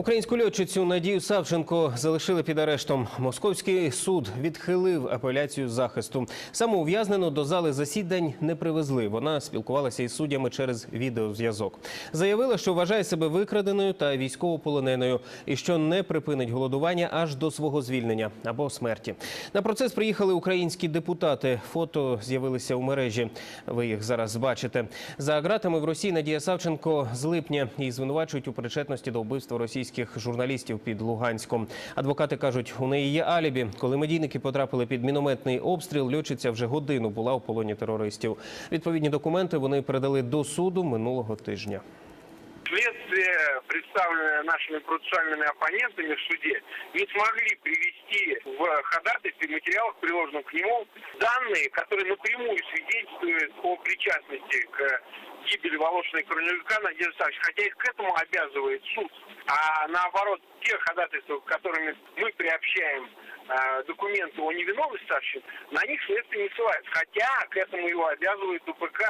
Українську льотчицю Надію Савченко залишили під арештом. Московський суд відхилив апеляцію захисту. Самоув'язнену до зали засідань не привезли. Вона спілкувалася із суддями через відеозв'язок. Заявила, що вважає себе викраденою та військовополоненою і що не припинить голодування аж до свого звільнення або смерті. На процес приїхали українські депутати. Фото з'явилися у мережі. Ви їх зараз бачите. За ґратами в Росії Надія Савченко з липня її звинувачують у причетності до вбивства російських журналістів під Луганськом. Адвокати кажуть, у неї є алібі. Коли медійники потрапили під мінометний обстріл, льотчиця вже годину була у полоні терористів. Відповідні документи вони передали до суду минулого тижня. Следствие, представленное нашими процессуальными оппонентами в суде, не смогли привести в ходатайстве материалах, приложенных к нему, данные, которые напрямую свидетельствуют о причастности к гибели Волошина и Корнелюка Надежды Савченко, хотя их к этому обязывает суд. А наоборот, те ходатайства, которыми мы приобщаем э, документы о невиновности Савченко, на них следствие не ссылается, хотя к этому его обязывает УПК.